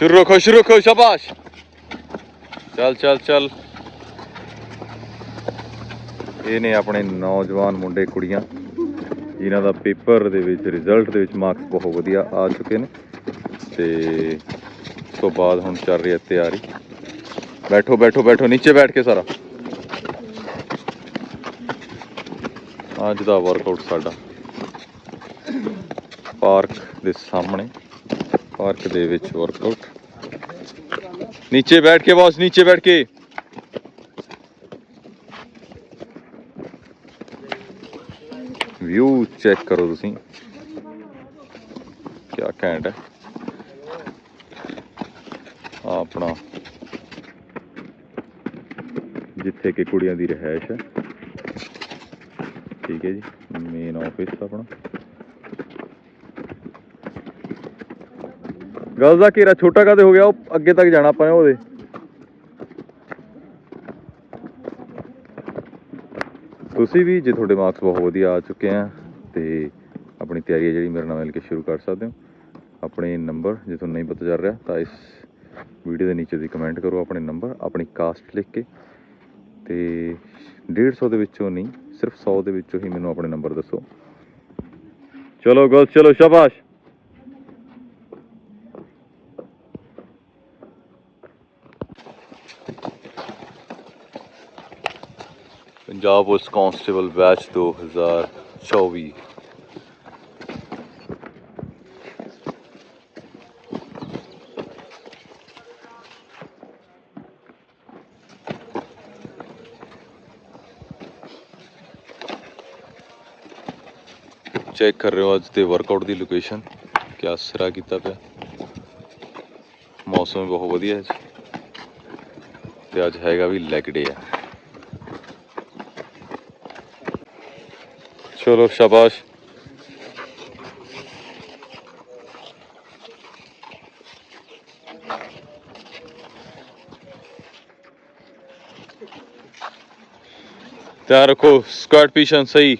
ਸ਼ੁਰੂ ਰੱਖੋ ਸ਼ੁਰੂ ਰੱਖੋ ਸ਼ਾਬਾਸ਼। ਚੱਲ ਚੱਲ ਚੱਲ। ਇਹ ਨੇ ਆਪਣੇ ਨੌਜਵਾਨ ਮੁੰਡੇ, ਕੁੜੀਆਂ। ਜਿਨ੍ਹਾਂ ਦਾ ਪੇਪਰ ਦੇ ਵਿੱਚ, ਰਿਜ਼ਲਟ ਦੇ ਵਿੱਚ ਮਾਰਕਸ ਬਹੁਤ ਵਧੀਆ ਆ ਚੁੱਕੇ ਨੇ। ਤੇ ਉਸ ਤੋਂ ਬਾਅਦ ਹੁਣ ਚੱਲ ਰਹੀ ਹੈ ਤਿਆਰੀ। ਬੈਠੋ ਬੈਠੋ ਬੈਠੋ, ਨੀਚੇ ਬੈਠ ਕੇ ਸਾਰਾ। ਅੱਜ ਦਾ ਵਰਕਆਊਟ ਸਾਡਾ। ਪਾਰਕ ਦੇ ਸਾਹਮਣੇ। ਪਾਰਕ ਦੇ ਵਿੱਚ ਵਰਕਆਊਟ ਨੀਚੇ ਬੈਠ ਕੇ ਬੌਸ ਨੀਚੇ ਬੈਠ ਕੇ। ਵਿਊ ਚੈੱਕ ਕਰੋ ਤੁਸੀਂ। ਕੀ ਘੈਂਟ ਹੈ। ਆ ਆਪਣਾ। ਜਿੱਥੇ ਕਿ ਕੁੜੀਆਂ ਦੀ ਰਹਿائش ਹੈ। ਠੀਕ ਹੈ ਜੀ। ਮੇਨ ਆਫਿਸ ਆਪਣਾ। ਗਲ ਦਾ ਘੇਰਾ ਛੋਟਾ ਕਾਦੇ ਹੋ ਗਿਆ? ਉਹ ਅੱਗੇ ਤੱਕ ਜਾਣਾ ਆਪਾਂ ਨੇ ਉਹਦੇ। ਤੁਸੀਂ ਵੀ ਜੇ ਤੁਹਾਡੇ ਮਾਰਕਸ ਬਹੁਤ ਵਧੀਆ ਆ ਚੁੱਕੇ ਆ, ਤੇ ਆਪਣੀ ਤਿਆਰੀ ਹੈ ਜਿਹੜੀ, ਮੇਰੇ ਨਾਲ ਮਿਲ ਕੇ ਸ਼ੁਰੂ ਕਰ ਸਕਦੇ ਹੋ। ਆਪਣੇ ਨੰਬਰ ਜੇ ਤੁਹਾਨੂੰ ਨਹੀਂ ਪਤਾ ਚੱਲ ਰਿਹਾ, ਤਾਂ ਇਸ ਵੀਡੀਓ ਦੇ ਨੀਚੇ ਦੀ ਕਮੈਂਟ ਕਰੋ ਆਪਣੇ ਨੰਬਰ ਆਪਣੀ ਕਾਸਟ ਲਿਖ ਕੇ। ਤੇ 150 ਦੇ ਵਿੱਚੋਂ ਨਹੀਂ, ਸਿਰਫ 100 ਦੇ ਵਿੱਚੋਂ ਹੀ ਮੈਨੂੰ ਆਪਣੇ ਨੰਬਰ ਦੱਸੋ। ਚਲੋ ਗੋਲ ਚਲੋ, ਸ਼ਾਬਾਸ਼! Punjab police constable batch 2024 check ਕਰ ਰਹੇ ਹੋ ਅੱਜ ਦੇ ਵਰਕਆਊਟ ਦੀ ਲੋਕੇਸ਼ਨ ਕਿਆ ਸਿਰਾ ਕੀਤਾ ਪਿਆ। ਮੌਸਮ ਬਹੁਤ ਵਧੀਆ ਹੈ। ਜੀ ਤੇ ਅੱਜ ਹੈਗਾ ਵੀ ਲੈਗ ਡੇ ਆ ਚਲੋ ਸ਼ਾਬਾਸ਼ ਧਿਆਨ ਰੱਖੋ ਸਕੁਐਟ ਪੋਜੀਸ਼ਨ ਸਹੀ